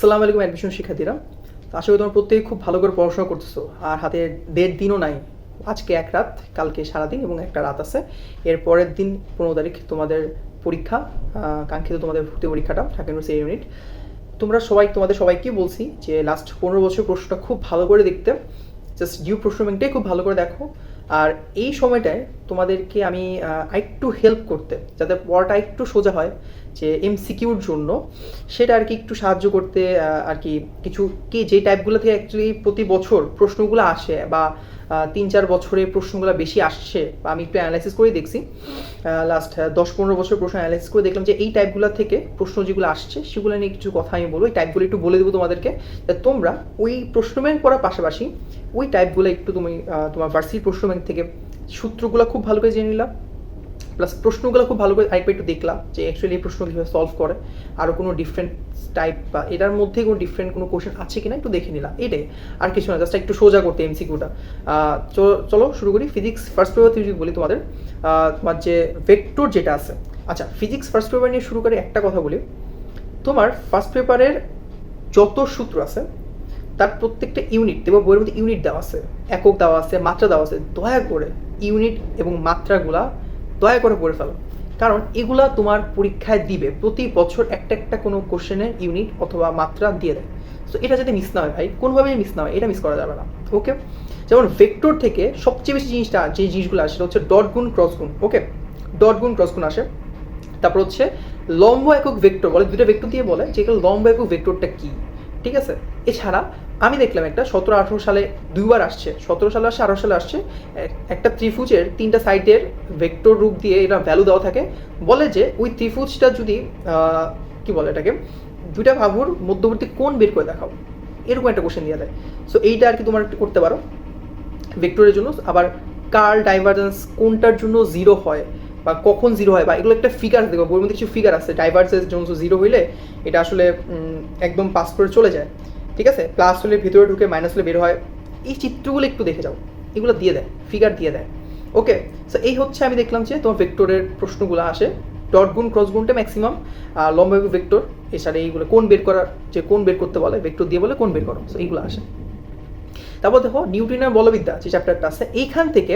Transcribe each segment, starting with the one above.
আসসালামু আলাইকুম অ্যাডমিশন শিক্ষার্থীরা। আশা করি তোমরা প্রত্যেকে খুব ভালো করে পড়াশোনা করতেছো। আর হাতে দেড় দিনও নাই। আজকে এক রাত, কালকে সারাদিন এবং একটা রাত আছে। এর পরের দিন পনেরো তারিখ তোমাদের পরীক্ষা কাঙ্ক্ষিত তোমাদের ভর্তি পরীক্ষাটা ঢাকা ইউনিভার্সিটি ইউনিট তোমরা সবাই, তোমাদের সবাইকে বলছি যে লাস্ট পনেরো বছর প্রশ্নটা খুব ভালো করে দেখতে। জাস্ট ডিউ প্রশ্ন ব্যাংকটাই খুব ভালো করে দেখো। আর এই সময়টায় তোমাদেরকে আমি আরেকটু হেল্প করতে, যাতে পড়াটা একটু সোজা হয়। যে এমসিকিউর জন্য, সেটা আর কি একটু সাহায্য করতে আর কি কিছু, কি যে টাইপগুলো থেকে অ্যাকচুয়ালি প্রতি বছর প্রশ্নগুলো আসে বা তিন চার বছরে প্রশ্নগুলো বেশি আসছে বা আমি একটু অ্যানালাইসিস করে দেখছি। লাস্ট দশ পনেরো বছর প্রশ্ন অ্যানালাইসিস করে দেখলাম যে এই টাইপগুলো থেকে প্রশ্ন যেগুলো আসছে, সেগুলো নিয়ে কিছু কথা আমি বলব। এই টাইপগুলো একটু বলে দেবো তোমাদেরকে তোমরা ওই প্রশ্ন ব্যাংক পড়ার পাশাপাশি ওই টাইপগুলো একটু তুমি তোমার ভার্সিটি প্রশ্ন ব্যাংক থেকে সূত্রগুলো খুব ভালো করে জেনে নিলাম প্লাস প্রশ্নগুলো খুব ভালো করে আরেকবার একটু দেখলাম যে অ্যাকচুয়ালি এই প্রশ্ন কীভাবে সলভ করে, আরও কোনো ডিফারেন্ট টাইপ বা এটার মধ্যে কোনো ডিফারেন্ট কোনো কোশ্চেন আছে কিনা একটু দেখে নিলাম, এটাই। আর কিছু না জাস্ট একটু সোজা করতে এমসিকিউটা চলো শুরু করি ফিজিক্স ফার্স্ট পেপার যদি বলি তোমাদের। তোমার যে ভেক্টর যেটা আছে। আচ্ছা ফিজিক্স ফার্স্ট পেপার নিয়ে শুরু করে একটা কথা বলি। তোমার ফার্স্ট পেপারের যত সূত্র আছে, তার প্রত্যেকটা ইউনিট এবং বইয়ের মধ্যে ইউনিট দেওয়া আছে, একক দেওয়া আছে, মাত্রা দেওয়া আছে, দয়া করে ইউনিট এবং মাত্রাগুলা দয়া করে পড়ে ফেলো। কারণ এগুলা তোমার পরীক্ষায় দিবে। প্রতি বছর একটা একটা কোনো কোশ্চেনের ইউনিট অথবা মাত্রা দিয়ে দেয়। সো এটা যাতে মিস না হয় ভাই, কোনোভাবেই মিস না হয়, এটা মিস করা যাবে না। ওকে যেমন ভেক্টর থেকে সবচেয়ে বেশি জিনিসটা, যে জিনিসগুলো আসে, সেটা হচ্ছে ডট গুণ ক্রস গুণ। ওকে ডট গুণ ক্রস গুণ আসে। তারপর হচ্ছে লম্ব একক ভেক্টর বলে দুটো ভেক্টর দিয়ে বলে যেগুলো লম্ব একক ভেক্টরটা কি? ঠিক আছে? এছাড়া আমি দেখলাম একটা সতেরো আঠেরো সালে দুইবার আসছে। সতেরো সালে আসছে, আঠারো সালে আসছে। একটা ত্রিভুজের তিনটা সাইডের ভেক্টর রূপ দিয়ে এটা ভ্যালু দেওয়া থাকে। বলে যে ওই ত্রিভুজটা যদি কি বলে এটাকে? দুইটা ভাবুর মধ্যবর্তী কোণ বের করে দেখাও। এরকম একটা কোশ্চেন দিয়ে দেয় সো এইটা আর কি তোমার একটু করতে পারো। ভেক্টরের জন্য, আবার কার ডাইভারজেন্স কোনটার জন্য জিরো হয় বা কখন জিরো হয়, বা এগুলো একটা ফিগার দেখো, বইয়ের মধ্যে কিছু ফিগার আছে। ডাইভার্সেস জন্য জিরো হইলে, এটা আসলে একদম পাস করে চলে যায়। ঠিক আছে? প্লাস হলে ভিতরে ঢুকে মাইনাস হলে বের হয়। এই চিত্রগুলো একটু দেখে যাও। এগুলো দিয়ে দেয় ফিগার দিয়ে দেয়। ওকে সো এই হচ্ছে আমি দেখলাম যে তোমার ভেক্টরের প্রশ্নগুলো আসে। ডট গুণ ক্রস গুণটা ম্যাক্সিমাম লম্বা ভেক্টর এছাড়া এইগুলো কোন বের করার, যে কোন বের করতে বলে ভেক্টর দিয়ে বলে কোন বের করো। সো এইগুলো আসে। তারপর দেখো নিউটনের বলবিদ্যা যে চ্যাপ্টারটা আছে, এইখান থেকে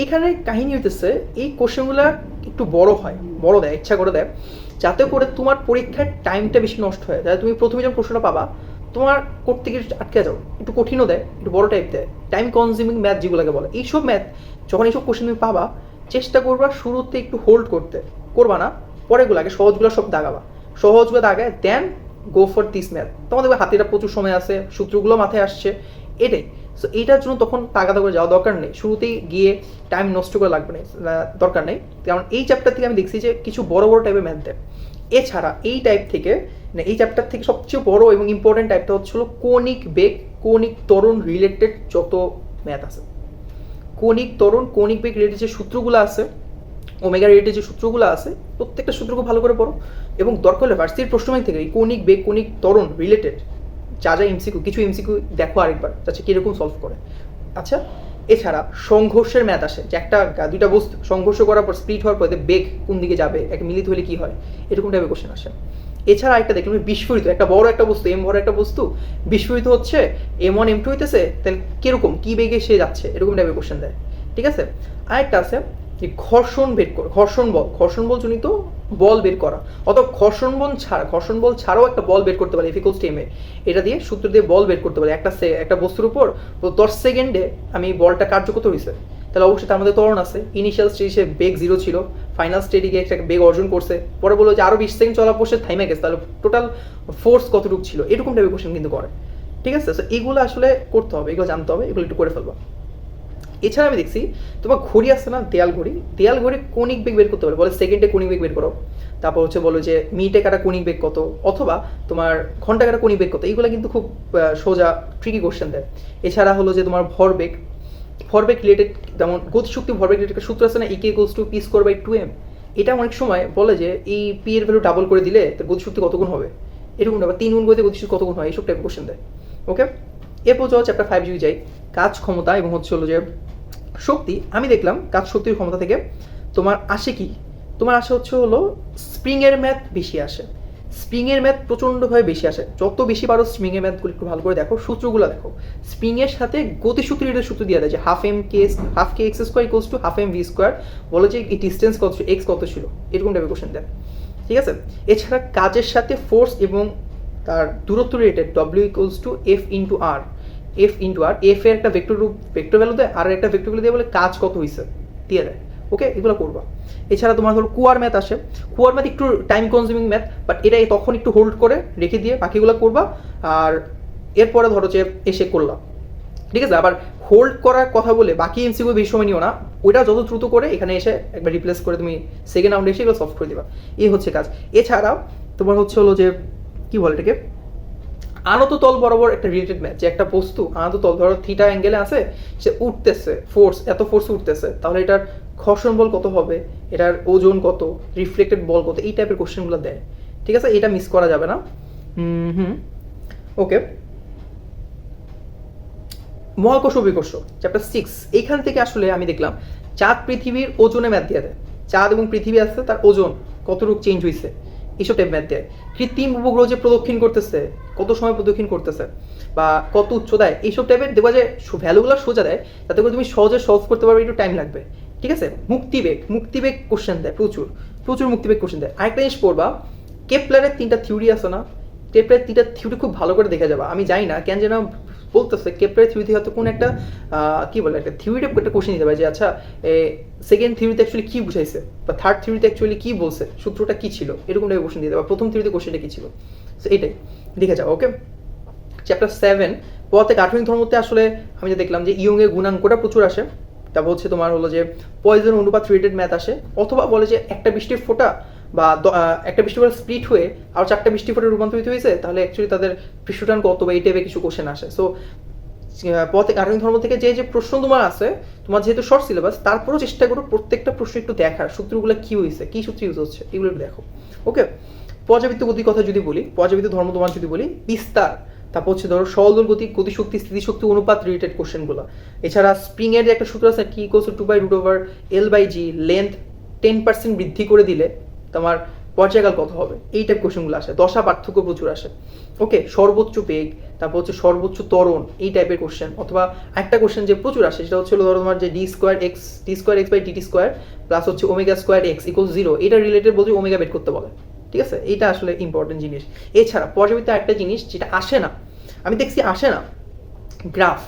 এইখানে কাহিনী হইতেছে, এই কোশ্চেনগুলো একটু বড় হয়, বড় দেয়, ইচ্ছা করে দেয়, যাতে করে তোমার পরীক্ষার টাইমটা বেশি নষ্ট হয়। যাতে তুমি প্রথমে যখন প্রশ্নটা পাবা তোমার করতে গিয়ে আটকে যাও। একটু কঠিনও দেয়, একটু বড় টাইপ দেয়। টাইম কনজিউমিং ম্যাথ যেগুলোকে বলে। এইসব ম্যাথ যখন এইসব কোশ্চেন তুমি পাবা, চেষ্টা করবা শুরুতে একটু হোল্ড করতে। করবা না পরেগুলো আগে সহজগুলো সব দাগাবা। সহজগুলো দাগায় then go for this math তোমাদের হাতিটা প্রচুর সময় আছে, সূত্রগুলো মাথায় আসছে। এটাই। সো এইটার জন্য তখন তাগাদা করে যাওয়া দরকার নেই। শুরুতেই গিয়ে টাইম নষ্ট করে লাগবে না দরকার নেই। কারণ এই চ্যাপ্টার থেকে আমি দেখছি যে কিছু বড় বড় টাইপের ম্যাথ দেয়। এছাড়া এই টাইপ থেকে মানে এই চ্যাপ্টার থেকে সবচেয়ে বড় এবং ইম্পর্টেন্ট টাইপটা হচ্ছিল কৌণিক বেগ, কৌণিক তরুণ রিলেটেড যত ম্যাথ আছে। কৌণিক তরুণ কৌণিক বেগ রিলেটেড যে সূত্রগুলো আছে ওমেগা রিলেটেড যে সূত্রগুলো আছে, প্রত্যেকটা সূত্র খুব ভালো করে পড়ো। এবং দরকার হলে ভার্সিটির প্রশ্নমাই থেকে এই কৌণিক বেগ, কৌণিক তরুণ রিলেটেড যা যা এমসিকিউ কিছু এমসিকিউ দেখো আরেকবার আচ্ছা কীরকম সলভ করে। আচ্ছা এছাড়া সংঘর্ষের ম্যাথ আসে, যে একটা দুইটা বস্তু, সংঘর্ষ করার পর স্প্লিট হওয়ার পর বেগ কোন দিকে যাবে, এক মিলিত হলে কি হয়, এরকম টাইপের কোশ্চেন আসে। এছাড়া একটা দেখলাম বিস্ফোরিত, একটা বড় একটা বস্তু এম বড় একটা বস্তু, বিস্ফোরিত হচ্ছে এম ওয়ান এম টু হইতেছে তাহলে কীরকম, কী বেগে সে যাচ্ছে, এরকম টাইপের কোশ্চেন দেয়। ঠিক আছে? আরেকটা আছে যে ঘর্ষণ বের করা, ঘর্ষণ বল ঘর্ষণ বল জনিত বল বের করা। অথবা ঘর্ষণ বল ছাড়া, ঘর্ষণ বল ছাড়াও একটা বল বের করতে পারে এফিকোস টেমে এটা দিয়ে সূত্র দিয়ে বল বের করতে পারে, একটা একটা বস্তুর উপর। দশ সেকেন্ডে আমি বলটা কার্যকর হয়েছে তাহলে অবশ্যই তার মধ্যে ত্বরণ আছে। ইনিশিয়াল স্টেজে বেগ জিরো ছিল। ফাইনাল স্টেজে গিয়ে একটা বেগ অর্জন করছে। পরে বলল যে আরও বিশ সেকেন্ড চলা বসে থাইমে গেছে। তাহলে টোটাল ফোর্স কতটুকু ছিল? এরকম টাইপের কোশ্চেন কিন্তু করে। ঠিক আছে? এগুলো আসলে করতে হবে, এগুলো জানতে হবে, এগুলো একটু করে ফেলবা। এছাড়া আমি দেখছি, তোমার ঘড়ি আসছে না? দেয়াল ঘড়ি। দেয়াল ঘড়ি কোনিক বেগ বের করতে পারে। বলে সেকেন্ডে কোনিক বেগ বের করো। তারপর হচ্ছে বলো যে মিনিটে কাটা কোনিক বেগ কত? অথবা তোমার ঘণ্টা কাটা কোনিক বেগ কত? এইগুলো কিন্তু খুব সোজা ট্রিকি কোশ্চেন দেয়। এছাড়া হলো যে তোমার ভরবেগ ভরবেগ রিলেটেড যেমন গতিশক্তি ভরবেগ রিলেটেড সূত্র আছে না? E K equals to P square by two M এটা অনেক সময় বলে যে এই পি এর ভ্যালু ডাবল করে দিলে তার গতিশক্তি কত গুণ হবে? এরকম ব্যাপার। তিন গুণ গতিতে গতিশক্তি কত গুণ হয়? এইসব টাইপের কোশ্চেন দেয়। ওকে এরপর যাওয়া চ্যাপ্টার ফাইভ যদি যাই। কাজ ক্ষমতা এবং হচ্ছে হলো যে শক্তি, আমি দেখলাম কাজ শক্তির ক্ষমতা থেকে তোমার আসে কি? তোমার আসে হচ্ছে হলো স্প্রিং এর ম্যাথ বেশি আসে। স্প্রিংয়ের ম্যাথ প্রচণ্ডভাবে বেশি আসে। যত বেশি পারো স্প্রিংয়ের ম্যাথগুলো একটু ভালো করে দেখো, সূত্রগুলো দেখো। স্প্রিংয়ের সাথে গতিসূত্র এটা সূত্র দিয়ে দেয়, যে half M K half K X square equals to half M V square বলে যে এই ডিস্টেন্স কত এক্স কত ছিল, এরকম টাইপের কোশ্চেন দেয়। ঠিক আছে? এছাড়া কাজের সাথে ফোর্স এবং তার দূরত্ব related W equals to F into R F into R F এর একটা ভেক্টর রূপ ভেক্টর ভ্যালু দেয় আর একটা ভেক্টর ভ্যালু দিয়ে বলে কাজ কত হয়েছে দিয়ে দেয়। ওকে এগুলো করবা। এছাড়া তোমার ধরো কুয়ার ম্যাথ আসে। কুয়ার ম্যাথ একটু টাইম কনজিউমিং ম্যাথ বাট এটা তখন একটু হোল্ড করে রেখে দিয়ে বাকিগুলো করবা। আর এরপরে ধরো যে এসে করলাম। ঠিক আছে? আবার হোল্ড করার কথা বলে বাকি এমসিকিউ বেশি সময় নিও না। ওইটা যত দ্রুত করে এখানে এসে একবার রিপ্লেস করে তুমি সেকেন্ড রাউন্ডে এসে এগুলো সলভ করে দিবা। এই হচ্ছে কাজ। এছাড়াও তোমার হচ্ছে হলো যে, কি বলে এটাকে? আনত তল বরাবর একটা রিলেটেড ম্যাচ যে একটা বস্তু আনত তল, ধরো থিটা অ্যাঙ্গেলে আছে, সে উঠতেছে ফোর্স এত ফোর্স উঠতেছে, তাহলে এটার ঘর্ষণ বল কত হবে? এটার ওজন কত? রিফ্লেক্টেড বল কত? এই টাইপের কোশ্চেনগুলো দেয়। ঠিক আছে? এটা মিস করা যাবে না। হুম। ওকে মহাকর্ষ বিকর্ষ চ্যাপ্টার সিক্স এইখান থেকে আসলে আমি দেখলাম, চাঁদ পৃথিবীর ওজনে ম্যাথ দিয়ে দেয়। চাঁদ এবং পৃথিবী আসছে তার ওজন কতটুকু চেঞ্জ হয়েছে এইসব টাইপ ম্যাথ দেয়। কৃত্রিম উপগ্রহ যে প্রদক্ষিণ করতেছে, কত সময় প্রদক্ষিণ করতেছে বা কত উচ্চতায় এইসব টাইপের দেখবা যে ভ্যালুগুলো সোজা দেয়, তাতে করে তুমি সহজে সলভ করতে পারবে, একটু টাইম লাগবে। ঠিক আছে? মুক্তিবেগ মুক্তিবেগ কোশ্চেন দেয় প্রচুর প্রচুর মুক্তিবেগ কোশ্চেন দেয়। আরেকটা জিনিস পড়বা, কেপলারের তিনটা থিওরি আছে না? কেপলারের তিনটা থিওরি খুব ভালো করে দেখে যাবা। আমি জানি না, কেন যেন বলতেছে কেপলারের থিওরিতে হয়তো কোন একটা কি বলে, একটা থিওরিটা একটা কোশ্চেন দিতে পারে যে আচ্ছা সেকেন্ড থিওরিতে অ্যাকচুয়ালি কি বুঝাইছে? বা থার্ড থিওরিতে অ্যাকচুয়ালি কি বলছে? সূত্রটা কি ছিল? এরকম টাইপের কোশ্চেন দিতে বা প্রথম থিওরিতে কোশ্চেনটা কি ছিল? সো এটাই। দেখে যাও ওকে চ্যাপ্টার সেভেন পথে গাঠনিক ধর্মতে আসলে আমি যে দেখলাম যে ইয়ং এর গুণাঙ্কটা প্রচুর আসে। তারপর হচ্ছে তোমার হলো যে পয়জন অনুপাত রিলেটেড ম্যাথ আসে। অথবা বলে যে একটা বৃষ্টির ফোঁটা বা একটা বৃষ্টি ফোঁটা স্প্লিট হয়ে আর চারটা বৃষ্টি ফোঁটা রূপান্তরিত হয়েছে, তাহলে অ্যাকচুয়ালি তাদের পৃষ্ঠটান কত বা এই টাইপের কিছু কোশ্চেন আসে। সো পথে গাঠনিক ধর্ম থেকে যে যে প্রশ্ন তোমার আছে, তোমার যেহেতু শর্ট সিলেবাস তারপরেও চেষ্টা করো প্রত্যেকটা প্রশ্ন একটু দেখার, সূত্রগুলো কি হয়েছে, কি সূত্র ইউজ হচ্ছে, এগুলো একটু দেখো। ওকে পর্যাবৃত্ত গতির কথা যদি বলি, পর্যাবৃত্ত ধর্ম তোমার যদি বলি, বিস্তার, তারপর হচ্ছে ধরো সরল গতি, গতিশক্তি, স্থিতিশক্তি, অনুপাত রিলেটেড কোশ্চেনগুলো এছাড়া স্প্রিং এর যে একটা সূত্র আছে T equals to by root over L by G length ten percent বৃদ্ধি করে দিলে তোমার পর্যায়কাল কত হবে? এই টাইপ কোশ্চেনগুলো আসে। দশা পার্থক্য প্রচুর আসে। ওকে সর্বোচ্চ বেগ, তারপর হচ্ছে সর্বোচ্চ ত্বরণ, এই টাইপের কোশ্চেন অথবা একটা কোশ্চেন যে প্রচুর আসে, সেটা হচ্ছে ধরো তোমার যে D square X D square X by T square plus হচ্ছে omega square X equal zero এটা রিলেটেড বলতে ওমেগা বের করতে বলে। ঠিক আছে? এটা আসলে ইম্পর্টেন্ট জিনিস। এছাড়া পর্যাবৃত্ত একটা জিনিস যেটা আসে না, আমি দেখছি আসে না গ্রাফ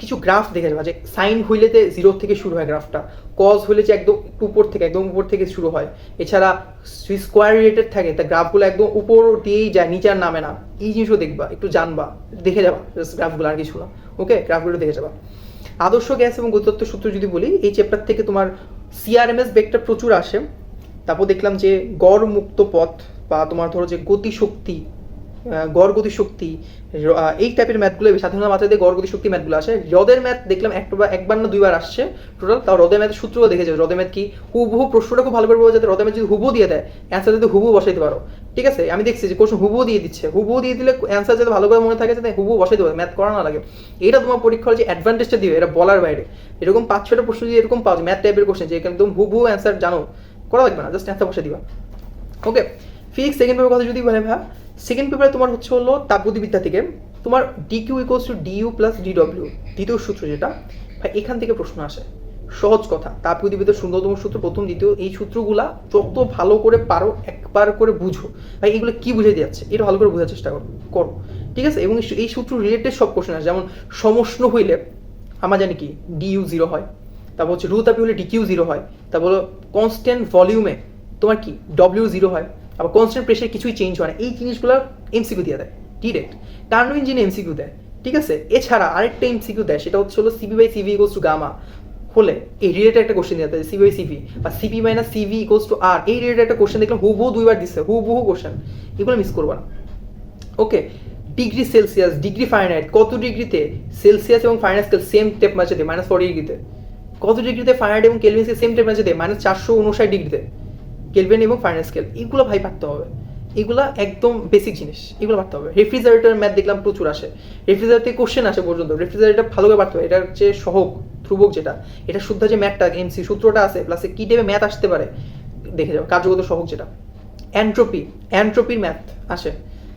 কিছু গ্রাফ দেখে যাবা যে সাইন হইলেতে জিরো থেকে শুরু হয় গ্রাফটা কজ হইলে যে একদম উপর থেকে, একদম উপর থেকে শুরু হয়। এছাড়া স্কোয়ার রিলেটেড থাকে, তা গ্রাফগুলো একদম উপর দিয়েই যায়, নিচে আর নামে না। এই জিনিসও দেখবা, একটু জানবা, দেখে যাবা গ্রাফগুলো আর কিছু না। ওকে গ্রাফগুলো দেখে যাবা। আদর্শ গ্যাস এবং গতিতত্ত্ব সূত্র যদি বলি, এই চ্যাপ্টার থেকে তোমার সিআরএমএস বেগটা প্রচুর আসে। তারপর দেখলাম যে গড় মুক্ত পথ বা তোমার ধরো যে গতিশক্তি আহ, গড় গতি শক্তি এই টাইপের ম্যাথগুলো সাধারণত মাথায় গড় গতি শক্তি ম্যাথগুলো আসে। হ্রদের ম্যাথ দেখলাম একটা বা একবার না দুইবার আসছে টোটাল তাও হ্রদের ম্যাথের সূত্রও দেখে যাবে হ্রদের ম্যাথ কি? হুবহু প্রশ্নটা খুব ভালো করে বোঝা যাতে হ্রদের ম্যাথ যদি হুবু দিয়ে দেয় অ্যান্সার যাতে হুবু বসাইতে পারো। ঠিক আছে? আমি দেখছি যে কোশ্চেন হুবু দিয়ে দিচ্ছে। হুবু দিয়ে দিলে অ্যান্সার যাতে ভালো করে মনে থাকে যাতে হুবু বসাইতে পারো। ম্যাথ করা না লাগে। এটা তোমার পরীক্ষার যে অ্যাডভান্টেজটা দিবে এটা বলার বাইরে। এরকম পাঁচ ছটা প্রশ্ন যদি এরকম পাও ম্যাথ টাইপের কোশ্চেন যে একদম হুবহু অ্যান্সার জানো করা লাগবে না জাস্ট অ্যান্সার বসে দিবা। ওকে ফিজিক্স সেকেন্ড পেপার কথা যদি বলে ভাই সেকেন্ড পেপারে তোমার হচ্ছে হলো তাপগতিবিদ্যা থেকে। তোমার DQ equals to DU plus DW দ্বিতীয় সূত্র যেটা, ভাই, এখান থেকে প্রশ্ন আসে। সহজ কথা তাপগতিবিদ্যার সুন্দরতম সূত্র, প্রথম, দ্বিতীয়, এই সূত্রগুলা যত ভালো করে পারো, একবার করে বুঝো। ভাই, এগুলো কি বুঝে যাচ্ছে এটা ভালো করে বোঝার চেষ্টা করো করো, ঠিক আছে? এবং এই- সূত্র রিলেটেড সব কোশ্চেন আছে যেমন, সমষ্ণ হইলে আমরা জানি কি? ডিইউ জিরো হয়। তারপর হচ্ছে রু তাপি হলে ডিকিউ জিরো হয়। তারপর কনস্ট্যান্ট ভলিউমে তোমার কি? ডব্লিউ জিরো হয়। আবার কনস্ট্যান্ট প্রেশার কিছুই চেঞ্জ হয় না। এই জিনিসগুলো এমসিকিউ দিয়ে দেয় ডিরেক্ট টার্নো ইঞ্জিনে এমসিকিউ দেয়, ঠিক আছে? এছাড়া আরেকটা এমসিকিউ দেয়, সেটা হচ্ছে হলো CB by CV equals to gamma হলে এই রিলেটেড একটা কোশ্চেন দেয় সিবি বাই সিভি বা CP minus CV equals to R এই রিলেটেড একটা কোশ্চেন দেখলাম, হুবহু দুইবার দিচ্ছে হুবহু কোশ্চেন এগুলো মিস করব না। Okay degree Celsius degree Fahrenheit কত ডিগ্রিতে সেলসিয়াস এবং Fahrenheit scale same temperature minus forty ডিগ্রিতে। কত ডিগ্রিতে ফারেনহাইট এবং Kelvin scale same temperature minus চারশো উনষাট ডিগ্রিতে। কেলভিন এবং ফারেনহাইট স্কেল এগুলো ভাই পারতে হবে। এগুলা একদম বেসিক জিনিস, এগুলো পারতে হবে। রেফ্রিজারেটর ম্যাথ দেখলাম প্রচুর আসে। রেফ্রিজারেটর থেকে কোশ্চেন আসে পর্যন্ত। রেফ্রিজারেটর ভালো করে পারতে হবে। এটা হচ্ছে সহক ধ্রুবক যেটা, এটা শুদ্ধ যে ম্যাথটা এমসি সূত্রটা আছে প্লাস কি টাইপে ম্যাথ আসতে পারে, দেখে যাও। কার্যগত সহক যেটা। অ্যান্ট্রোপি অ্যান্ট্রোপির ম্যাথ আসে।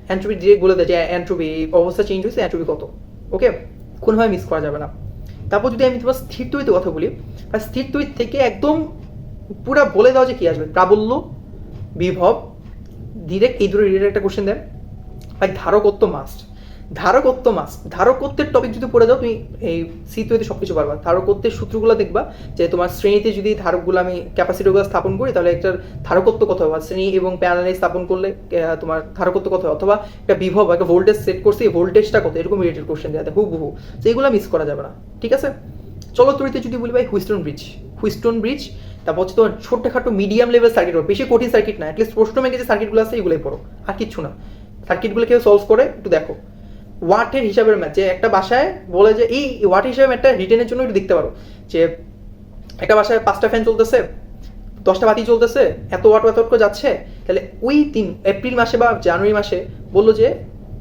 অ্যান্ট্রোপি দিয়ে বলে দেয় যে অ্যান্ট্রোপি অবস্থা চেঞ্জ হয়েছে অ্যান্ট্রোপি কত? ওকে কোনোভাবে মিস করা যাবে না। তারপর যদি আমি তোমার স্থির তৈরিতে কথা বলি আর স্থির তৈরি থেকে একদম পুরা বলে দাও যে কী আসবে। প্রাবল্য, বিভব ডিরেক্ট এই দুটো রিলেটেড একটা কোশ্চেন দেন। ভাই, ধারকত্ব মাস্ট ধারকত্ব মাস্ট ধারকত্বের টপিক যদি পড়ে দাও, তুমি এই সি তৈরিতে সব কিছু পারবা। ধারকত্বের সূত্রগুলো দেখবা যে তোমার শ্রেণীতে যদি ধারকগুলো আমি ক্যাপাসিটিগুলো স্থাপন করি, তাহলে একটা ধারকত্ব কত হবে? শ্রেণি এবং প্যানেলে স্থাপন করলে তোমার ধারকত্ব কত হবে? অথবা একটা বিভব, একটা ভোল্টেজ সেট করছে, এই ভোল্টেজটা কত? এরকম রিলেটেড কোশ্চেন দেওয়া হু বহু তো এইগুলো মিস করা যাবে না। ঠিক আছে? চলো তৈরিতে যদি বলি ভাই হুইস্টন ব্রিজ হুইস্টন ব্রিজ তারপর হচ্ছে তোমার ছোটখাটো মিডিয়াম লেভেল সার্কিট হবে বেশি কঠিন সার্কিট না অ্যাটলিস্ট প্রশ্ন ব্যাংকে যে সার্কিটগুলো আছে এগুলোই পড়ো, আর কিচ্ছু না। সার্কিটগুলো কেউ সলভ করে একটু দেখো। ওয়াটের হিসাবের ম্যাথ যে একটা বাসায় বলে যে, এই ওয়াট হিসাবে ম্যাথটা রিটেনের জন্য একটু দেখতে পারো। যে একটা বাসায় পাঁচটা ফ্যান চলতেছে, দশটা বাতি চলতেছে, এত ওয়াট এত করে যাচ্ছে, তাহলে ওই দিন এপ্রিল মাসে বা জানুয়ারি মাসে বলল যে,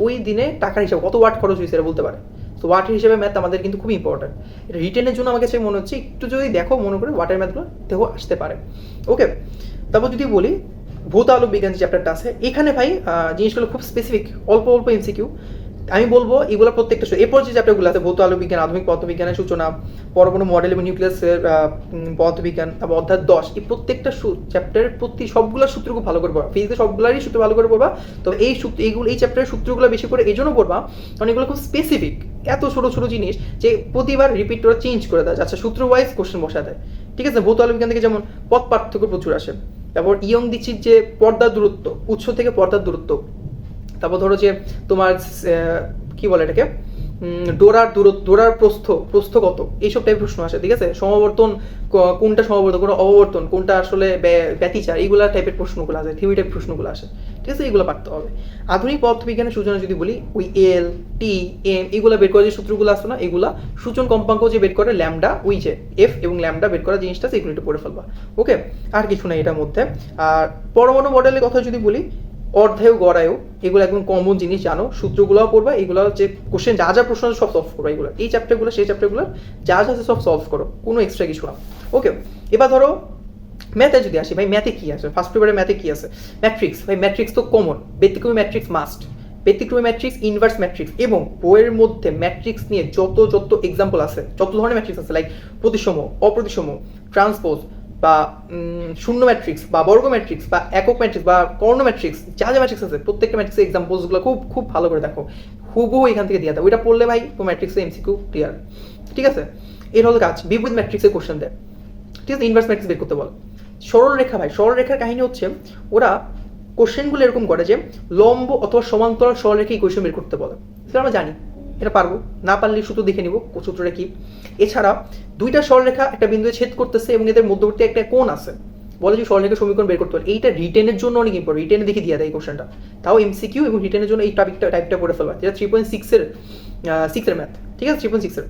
ওই দিনে টাকার হিসাবে, কত ওয়াট খরচ হয়েছে বলতে পারে। তো ওয়াটের হিসেবে ম্যাথ আমাদের কিন্তু খুব ইম্পর্টেন্ট এটা রিটেনের জন্য আমার কাছে মনে হচ্ছে, একটু যদি দেখো মনে করে ওয়াটের ম্যাথগুলো দেখো আসতে পারে। ওকে তারপর যদি বলি, ভূত আলো বিজ্ঞান যে চ্যাপ্টারটা আছে, এখানে ভাই জিনিসগুলো খুব স্পেসিফিক অল্প অল্প এমসিকিউ আমি বলব, এগুলো প্রত্যেকটা এরপর যে চ্যাপ্টারগুলো আছে ভৌত আলো বিজ্ঞান, আধুনিক পদার্থবিজ্ঞানের সূচনা, পরমাণু মডেল এবং নিউক্লিয়াসের পদার্থবিজ্ঞান তারপর অধ্যায় দশ, এই প্রত্যেকটা চ্যাপ্টারের প্রতি সবগুলো সূত্র খুব ভালো করে পড়বা। ফিজিক্সে সবগুলোরই সূত্র ভালো করে পড়বা। তো এই সূত্র এইগুলো এই চ্যাপ্টারের সূত্রগুলো বেশি করে এই জন্য পড়বা, কারণ এগুলো খুব স্পেসিফিক এত ছোট ছোট জিনিস যে প্রতিবার রিপিট করে চেঞ্জ করে দেয় আচ্ছা সূত্র ওয়াইজ কোশ্চেন বসা দেয়। ঠিক আছে? ভৌত আলো বিজ্ঞান থেকে যেমন পথ পার্থক্য প্রচুর আসে। তারপর ইয়ং দিচ্ছির যে পর্দার দূরত্ব, উৎস থেকে পর্দার দূরত্ব তারপর ধরো যে তোমার কি বলে এটাকে? ডোরার দূরত্ব, ডোরার প্রস্থ প্রস্থ কত? এইসব টাইপের প্রশ্ন আসে, ঠিক আছে? সমাবর্তন কোনটা সমাবর্তন, কোনটা অববর্তন, কোনটা আসলে ব্যতিচার, এইগুলা টাইপের প্রশ্নগুলো আসে থিওরি টাইপ প্রশ্নগুলো আসে, ঠিক আছে? এইগুলো পারতে হবে। আধুনিক পদার্থবিজ্ঞানের সূচনা যদি বলি, ওই এল টি এম এগুলো বের করা যে সূত্রগুলো আসে না এগুলা সূচন কম্পাঙ্ক যে বের করে, ল্যামডা, ওই যে এফ এবং ল্যামডা বের করা জিনিসটা সেগুলো একটু পড়ে ফেলবা ওকে আর কিছু না এটার মধ্যে। আর পরমাণু মডেলের কথা যদি বলি অর্ধায়ু গড়ায়ু এগুলো একদম কমন জিনিস জানো। সূত্রগুলোও পড়বা, এগুলো যে কোশ্চেন যা যা প্রশ্ন সব সলভ করবা এগুলো। এই চ্যাপ্টারগুলো সেই চ্যাপ্টারগুলো যা যা সব সলভ করো, কোনো এক্সট্রা কিছু না। ওকে এবার ধরো ম্যাথে যদি আসি, ভাই ম্যাথে কি আছে? ফার্স্ট পেপারে ম্যাথে কি আছে? ম্যাট্রিক্স ভাই ম্যাট্রিক্স তো কমন ব্যতিক্রমী ম্যাট্রিক্স মাস্ট ব্যতিক্রমী ম্যাট্রিক্স ইনভার্স ম্যাট্রিক্স এবং বইয়ের মধ্যে ম্যাট্রিক্স নিয়ে যত যত এক্সাম্পল আছে, যত ধরনের ম্যাট্রিক্স আছে লাইক প্রতিসম, অপ্রতিসম ট্রান্সপোজ বা শূন্য ম্যাট্রিক্স বা বর্গ ম্যাট্রিক্স বা একক ম্যাট্রিক্স বা কর্ণ ম্যাট্রিক্স যা যা ম্যাট্রিক্স আছে, প্রত্যেকটা ম্যাট্রিক্সের এক্সাম্পলসগুলো খুব খুব ভালো করে দেখো। হুবহু এখান থেকে দিয়ে দেয় ওইটা পড়লে ভাই তো ম্যাট্রিক্সে এমসিকিউ ক্লিয়ার ঠিক আছে? এর হলো কাজ, বিপরীত ম্যাট্রিক্সের কোশ্চেন দেয়। ঠিক আছে? ইনভার্স ম্যাট্রিক্স বের করতে বল। সরল রেখা ভাই, সরল রেখার কাহিনী হচ্ছে, ওরা কোশ্চেনগুলো এরকম করে যে, লম্ব অথবা সমান্তরাল সরল রেখা এই কোশ্চেন বের করতে বলে। সেটা আমরা জানি। এটা পারব। না পারলে সূত্র দেখে নিব সূত্রটা কি? এছাড়া দুইটা সরলরেখা একটা বিন্দুতে ছেদ করতেছে এবং এদের মধ্যবর্তী একটা কোণ আছে। বলে যে সরলরেখা সমীকরণ বের করতে পারে এইটা রিটেনের জন্য অনেক ইম্পর্টেন্ট রিটেনে দেখে দিয়ে দেয় এই কোশ্চেনটা তাও এমসিকিউ এবং রিটেনের জন্য এই টপিকটা টাইপটা করে ফেলবা। যেটা থ্রি পয়েন্ট সিক্সের সিক্সের ম্যাথ ঠিক আছে? থ্রি পয়েন্ট সিক্সের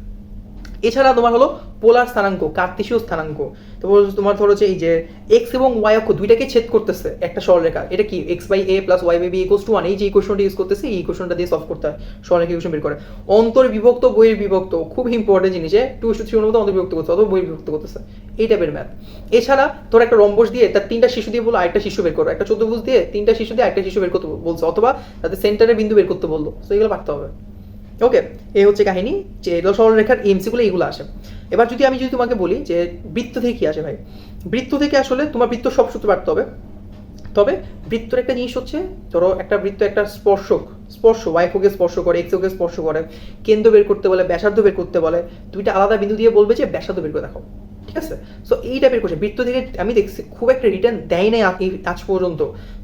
এছাড়া তোমার হলো পোলার স্থানাঙ্ক, কার্তেশীয় স্থানাঙ্ক। তারপর তোমার ধরো যে এই যে এক্স এবং ওয়াই অক্ষ দুইটাকে ছেদ করতেছে একটা সরলরেখা এটা কি? X by A plus Y by B equals to one এই যে ইকুয়েশনটা ইউজ করতেছে, এই ইকুয়েশনটা দিয়ে সলভ করতে হয়। সরলরেখা ইকুয়েশন বের করে। অন্তর বিভক্ত বইয়ের বিভক্ত, খুব ইম্পর্টেন্ট জিনিস, যে টু টু থ্রি মতো অন্তর বিভক্ত করতে অথবা বই বিভক্ত করতেছে। এই টাইপের ম্যাথ এছাড়া তোর একটা রম্বস দিয়ে তার তিনটা শিশু দিয়ে বলো, আরেকটা শিশু বের করো। একটা চতুর্ভুজ দিয়ে তিনটা শিশু দিয়ে আরেকটা শিশু বের করতে বলছো, অথবা তাদের সেন্টারের বিন্দু বের করতে বলল। তো এগুলো পারতে হবে। ওকে এই হচ্ছে কাহিনী, যে সরলরেখার এমসিগুলো এইগুলো আসে। এবার যদি আমি যদি তোমাকে বলি যে বৃত্ত থেকে কি আসে ভাই? বৃত্ত থেকে আসলে তোমার বৃত্ত সব সূত্র পারতে হবে। তবে বৃত্তর একটা জিনিস হচ্ছে, ধরো একটা বৃত্ত একটা স্পর্শক, স্পর্শ ওয়াই ওকে স্পর্শ করে এক্স ওকে স্পর্শ করে, কেন্দ্র বের করতে বলে, ব্যাসার্ধ বের করতে বলে, দুইটা আলাদা বিন্দু দিয়ে বলবে যে ব্যাসার্ধ বের করে দেখো, ঠিক আছে? সো এই টাইপের কোশ্চেন বৃত্ত থেকে আমি দেখছি, খুব একটা রিটার্ন দেয় নাই আজ পর্যন্ত।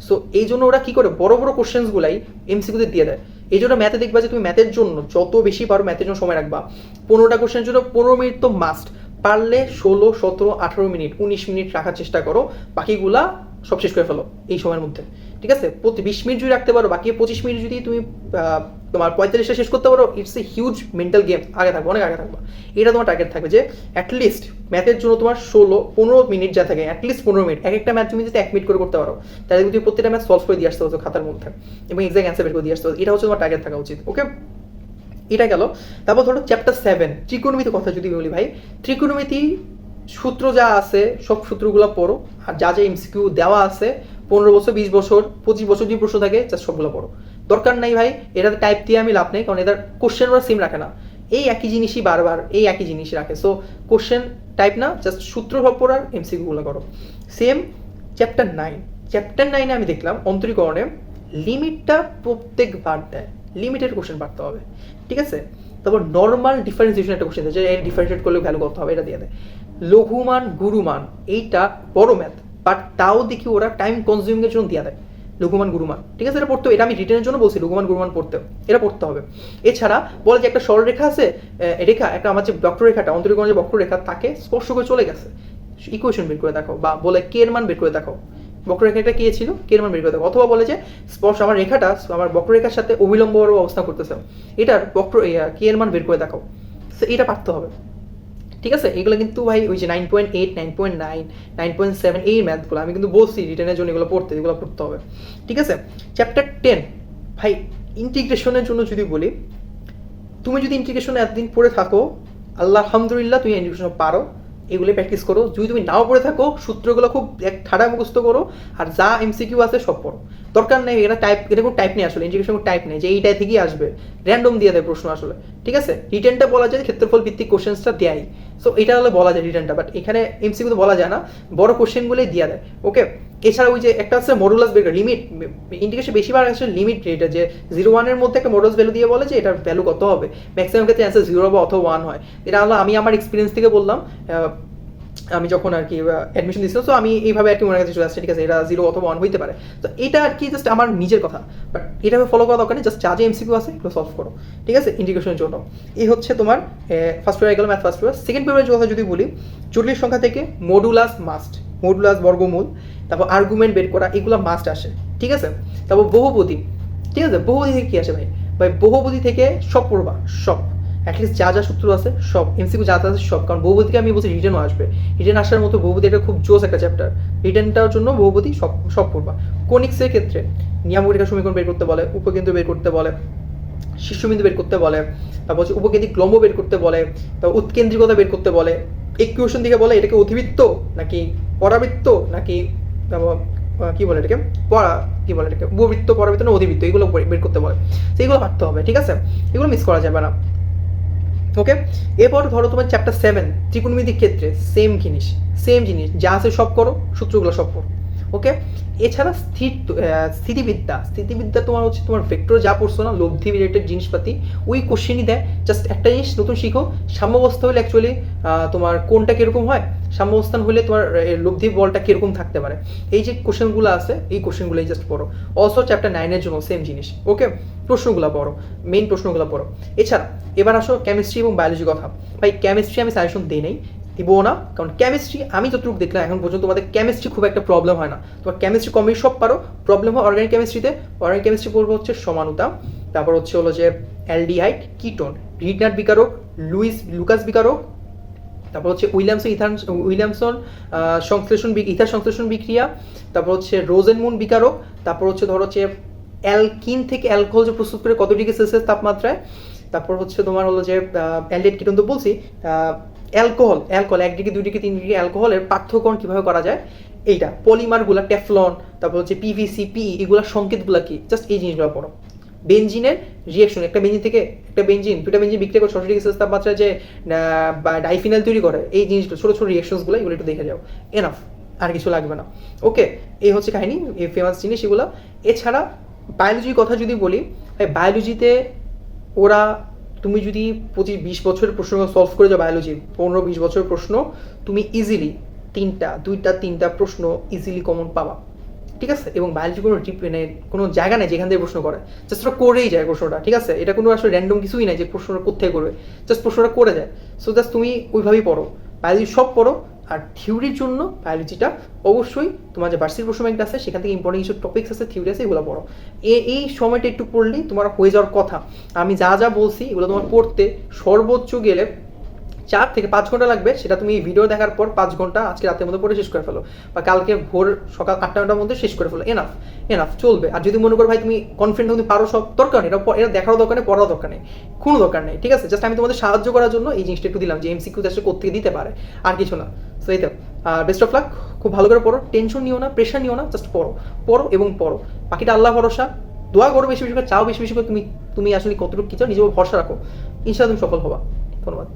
সো এই জন্য ওরা কি করে, বড় বড় কোশ্চেন্সগুলাই এমসিকিউতে দিয়ে দেয়। এই জন্য ম্যাথে দেখবা যে তুমি ম্যাথের জন্য যত বেশি পারো ম্যাথের জন্য সময় রাখবা। পনেরোটা কোশ্চেনের জন্য পনেরো মিনিট তো মাস্ট পারলে ষোলো, সতেরো, আঠারো মিনিট উনিশ মিনিট রাখার চেষ্টা করো। বাকিগুলা সব শেষ করে ফেলো এই সময়ের মধ্যে। ঠিক আছে? প্রতি বিশ মিনিট যদি রাখতে পারো, বাকি পঁচিশ মিনিট যদি তুমি তোমার পঁয়তাল্লিশটা শেষ করতে পারো it's a huge mental game আগে থাকবে, অনেক আগে থাকবে। এটা তোমার টার্গেট থাকবে যে অ্যাটলিস্ট ম্যাথের জন্য তোমার ষোলো, পনেরো মিনিট যা থাকে অ্যাটলিস্ট পনেরো মিনিট এক একটা ম্যাথ তুমি যদি এক মিনিট করে করতে পারো, তাহলে তুমি প্রত্যেকটা ম্যাথ সলভ করে দিয়ে আসতে হতো খাতার মধ্যে, এবং এক্সাক্ট অ্যান্সার বের করে দিয়ে আসতে হতো এটা হচ্ছে তোমার টার্গেট থাকা উচিত ওকে এটা গেল। তারপর ধরো চ্যাপ্টার সেভেন ত্রিকোণমিতি কথা যদি বলি ভাই ত্রিকোণমিতি সূত্র যা আছে, সব সূত্রগুলো পড়ো, আর যা যা এমসিকিউ দেওয়া আছে, পনেরো বছর, বিশ বছর, পঁচিশ বছর যদি প্রশ্ন থাকে জাস্ট সবগুলো পড়ো। দরকার নাই ভাই, এটাতে টাইপ দিয়ে আমি লাভ নেই, কারণ এটার কোশ্চেন ওরা সেম রাখে না। এই একই জিনিসই বারবার এই একই জিনিস রাখে। সো কোশ্চেন টাইপ না জাস্ট সূত্র পড়ার এমসিকিউগুলো করো। সেম চ্যাপ্টার নাইন চ্যাপ্টার নাইনে আমি দেখলাম, অন্তরীকরণে লিমিটটা প্রত্যেকবার দেয়। লিমিটেড কোশ্চেন পারতে হবে। ঠিক আছে? তারপর নর্মাল ডিফারেন্সিয়েশন একটা কোশ্চেন যে ডিফারেন্সিয়েট করলে ভ্যালু কত হবে, এটা দিয়ে দেয়। লঘুমান, গুরুমান, এইটা বড় ম্যাথ বাট তাও দেখি ওরা টাইম কনজিউমিংয়ের জন্য দিয়ে দেয়। লঘুমান গুরুমান। ঠিক আছে, এটা পড়তে এটা আমি রিটার্নের জন্য বলছি লঘুমান গুরুমান পড়তে এটা পড়তে হবে। এছাড়া বলে যে একটা সরলরেখা আছে রেখা, একটা আমার যে বক্ররেখাটা অন্তরীকরণ যে বক্ররেখা তাকে স্পর্শ করে চলে গেছে। ইকুয়েশন বের করে দেখো, বা বলে কে এর মান বের করে দেখো। বক্ররেখাটা কে ছিল কে এর মান বের করে দেখো। অথবা বলে যে স্পর্শ, আমার রেখাটা, আমার বক্ররেখার সাথে অবিলম্ব অবস্থা করতেছে। এটার বক্র কে এর মান বের করে দেখো। এটা পারতে হবে। ঠিক আছে? এগুলো কিন্তু ভাই ওই যে nine point eight nine point nine nine point seven এই ম্যাথগুলো আমি কিন্তু বলছি রিটার্নের জন্য এগুলো পড়তে এগুলো পড়তে হবে। ঠিক আছে? চ্যাপ্টার টেন ভাই ইন্টিগ্রেশনের জন্য যদি বলি, তুমি যদি ইন্টিগ্রেশন এতদিন পড়ে থাকো, আল্লাহ আলহামদুলিল্লাহ তুমি ইন্টিগ্রেশন পারো। এগুলো প্র্যাকটিস করো। যদি তুমি নাও পড়ে থাকো, সূত্রগুলো খুব এক ঠাডা মুখস্থ করো আর যা এমসিকিউ আছে সব পড়ো। দরকার নেই এটা টাইপ এটা কোনো টাইপ নেই আসলে ইন্টিগ্রেশন টাইপ নেই যে এইটাই থেকেই আসবে। র্যান্ডম দিয়ে দেয় প্রশ্ন আসলে, ঠিক আছে? রিটার্নটা বলা যায় ক্ষেত্রফল ভিত্তিক কোশ্চেন্সটা দেয় সো এটা হলে বলা যায় রিটার্নটা বাট এখানে এমসিকিউ তো বলা যায় না, বড় কোশ্চেনগুলোই দিয়ে দেয় ওকে এছাড়া ওই যে একটা আছে মডুলাস বের লিমিট ইন্ডিকেশন বেশিরভাগ আসলে লিমিট এটা যে জিরো ওয়ানের মধ্যে একটা মডুলাস ভ্যালু দিয়ে বলে যে এটার ভ্যালু কত হবে। ম্যাক্সিমাম ক্ষেত্রে অ্যান্সার জিরো বা অথবা ওয়ান হয়। এটা হলো আমি আমার এক্সপিরিয়েন্স থেকে বললাম আমি যখন আর কি অ্যাডমিশন দিচ্ছিলাম তো আমি এইভাবে আর কি মনে কাছে চলে আসছে ঠিক আছে, এটা জিরো অথবা ওয়ান হইতে পারে। তো এটা আর কি জাস্ট আমার নিজের কথা। বাট এটা ফলো করা দরকার নেই জাস্ট যা যে এমসিকিউ আছে এগুলো সলভ করো। ঠিক আছে? ইন্টিগ্রেশনের জন্য। এই হচ্ছে তোমার ফার্স্ট পেপার গেল ম্যাথ ফার্স্ট পেপার সেকেন্ড পেপারের কথা যদি বলি চল্লিশ সংখ্যা থেকে মডুলাস মাস্ট মডুলাস বর্গমূল। তারপর আর্গুমেন্ট বের করা, এগুলো মাস্ট আসে, ঠিক আছে? তারপর বহুপতি ঠিক আছে? বহুপতি থেকে কি আসে ভাই? ভাই বহুপতি থেকে সব পড়বা, সব। অ্যাটলিস্ট যা যা সূত্র আছে, সব। এমসিকিউ যা যা আছে, সব। কারণ বহুপদীকে আমি বলছি রিটার্নও আসবে। রিটার্ন আসার মতো বহুপদী এটা খুব জোস একটা চ্যাপ্টার রিটার্নটার জন্য বহুপতি সব সব পড়বা। কোনিক্সের ক্ষেত্রে, নিয়ামরিকা সমীকরণ বের করতে বলে, উপকেন্দ্র বের করতে বলে শীর্ষবিন্দু বের করতে বলে, তারপর হচ্ছে উপকেন্দ্রিক লম্ব বের করতে বলে, তারপর উৎকেন্দ্রিকতা বের করতে বলে ইকুয়েশন দিকে বলে, এটাকে অধিবৃত্ত নাকি পরাবৃত্ত নাকি কি বলে এটাকে? পড়া, কি বলে এটাকে? উপবৃত্ত পরাবৃত্ত না অধিবৃত্ত, এগুলো বের- করতে বলে। সেইগুলো পারতে হবে, ঠিক আছে? এগুলো মিস করা যাবে না। ওকে এরপর ধরো তোমার চ্যাপ্টার সেভেন ত্রিকোণমিতির ক্ষেত্রে সেম জিনিস সেম জিনিস, যা আছে সব করো, সূত্রগুলো সব করো। ওকে এছাড়া স্থির স্থিতিবিদ্যা। স্থিতিবিদ্যা তোমার হচ্ছে তোমার ভেক্টর যা পড়ছো না, লব্ধি রিলেটেড জিনিসপাতি, ওই কোশ্চেনই দেয়। জাস্ট একটা জিনিস নতুন শিখো। সাম্যাবস্থা হলে অ্যাকচুয়ালি তোমার কোনটা কীরকম হয়? সাম্যাবস্থান হলে তোমার লব্ধি বলটা কীরকম থাকতে পারে? এই যে কোশ্চেনগুলো আছে, এই কোশ্চেনগুলোই জাস্ট পড়ো। অলসো চ্যাপ্টার নাইনের জন্য সেম জিনিস। ওকে প্রশ্নগুলো পড়ো। মেইন প্রশ্নগুলো পড়ো। এছাড়া, এবার আসো কেমিস্ট্রি এবং বায়োলজি কথা। ভাই কেমিস্ট্রি আমি সাজেশন দিই নেই। দিব না। কারণ কেমিস্ট্রি আমি যতটুকু দেখলাম এখন পর্যন্ত তোমাদের কেমিস্ট্রি খুব একটা প্রবলেম হয় না। তোমার কেমিস্ট্রি কমই সব পারো। প্রবলেম হয় অর্গানিক কেমিস্ট্রিতে অর্গানিক কেমিস্ট্রি পড়ব হচ্ছে সমানুতা। তারপর হচ্ছে হলো যে অ্যালডিহাইড কিটোন রিডনার বিকারক, লুইস, লুকাস বিকারক। তারপর হচ্ছে উইলিয়ামসন, ইথান, উইলিয়ামসন সংশ্লেষণ ইথার সংশ্লেষণ বিক্রিয়া। তারপর হচ্ছে রোজেনমুন বিকারক। তারপর হচ্ছে ধরো হচ্ছে অ্যালকিন থেকে অ্যালকোহল যে প্রস্তুত করে কত ডিগ্রি সেলসিয়াস তাপমাত্রায়। তারপর হচ্ছে তোমার হলো যে অ্যালডেট কিটোন তো বলছি অ্যালকোহল অ্যালকোহল, এক ডিগ্রি, দুই ডিগ্রি, তিন ডিগ্রি অ্যালকোহলের পার্থক্য কীভাবে করা যায়? এইটা, পলিমারগুলো, টেফলন, তারপর হচ্ছে পিভিসি পি এগুলোর সংকেতগুলো কি? জাস্ট এই জিনিসগুলো পড়ো। বেঞ্জিনের রিয়েকশন একটা বেঞ্জিন থেকে একটা বেঞ্জিন দুটা বেঞ্জিন বিক্রি করে ছশো ডিগ্রি তাপমাত্রায় যে ডাইফিনাল তৈরি করে, এই জিনিসগুলো, ছোটো ছোটো রিয়েকশনসগুলো এগুলো একটু দেখে যাও। এনাফ আর কিছু লাগবে না। ওকে এই হচ্ছে কাহিনী, এই ফেমাস জিনিস এগুলো। এছাড়া বায়োলজির কথা যদি বলি বায়োলজিতে ওরা তুমি যদি পঁচিশ বিশ বছরের প্রশ্ন সলভ করে যাও বায়োলজি পনেরো বিশ বছরের প্রশ্ন, তুমি ইজিলি তিনটা, দুইটা, তিনটা প্রশ্ন ইজিলি কমন পাবা। ঠিক আছে? এবং বায়োলজি কোনো মানে কোনো জায়গা নেই যেখান থেকে প্রশ্ন করে। জাস্ট ওরা করেই যায় প্রশ্নটা, ঠিক আছে? এটা কোনো আসলে র্যান্ডম কিছুই নাই যে প্রশ্নটা কোথায় করবে। জাস্ট প্রশ্নটা করে যায়। সো জাস্ট তুমি ওইভাবেই পড়ো। বায়োলজি সব পড়ো আর থিওরির জন্য বায়োলজিটা অবশ্যই তোমার যে বার্ষিক প্রশ্ন ব্যাংকটা আছে, সেখান থেকে ইম্পর্টেন্ট কিছু টপিক্স আছে থিওরি আছে, এগুলো পড়ো। এই সময়টা একটু পড়লেই তোমার হয়ে যাওয়ার কথা। আমি যা যা বলছি, এগুলো তোমার পড়তে সর্বোচ্চ গেলে চার থেকে পাঁচ ঘণ্টা লাগবে, সেটা তুমি ভিডিও দেখার পর পাঁচ ঘণ্টা আজকে রাতের মধ্যে পড়ে শেষ করে ফেলো। বা কালকে ভোর সকাল আটটা নটার মধ্যে শেষ করে ফেলো। এনাফ এনাফ চলবে। আর যদি মনে করো ভাই তুমি কনফিডেন্ট তুমি পারো সব দরকার নেই, এটা দেখারও দরকার নেই, পড়ারও দরকার নেই, কোনো দরকার নেই, ঠিক আছে? জাস্ট আমি তোমাদের সাহায্য করার জন্য এই জিনিসটা একটু দিলাম যে এমসিকিউ আসলে কোথেকে দিতে পারে, আর কিছু না। সো এই তো। আর বেস্ট অফ লাক খুব ভালো করে পড়ো টেনশন নিও না প্রেশার নিও না জাস্ট পড়ো। পড়ো এবং পড়ো। বাকিটা আল্লাহ ভরসা। দোয়া করো বেশি বেশি করে, চাও বেশি বেশি করে তুমি তুমি আসলে কতটুকু কি চাও, নিজের ভরসা রাখো। ইনশাআল্লাহ তুমি সফল হবা। ধন্যবাদ।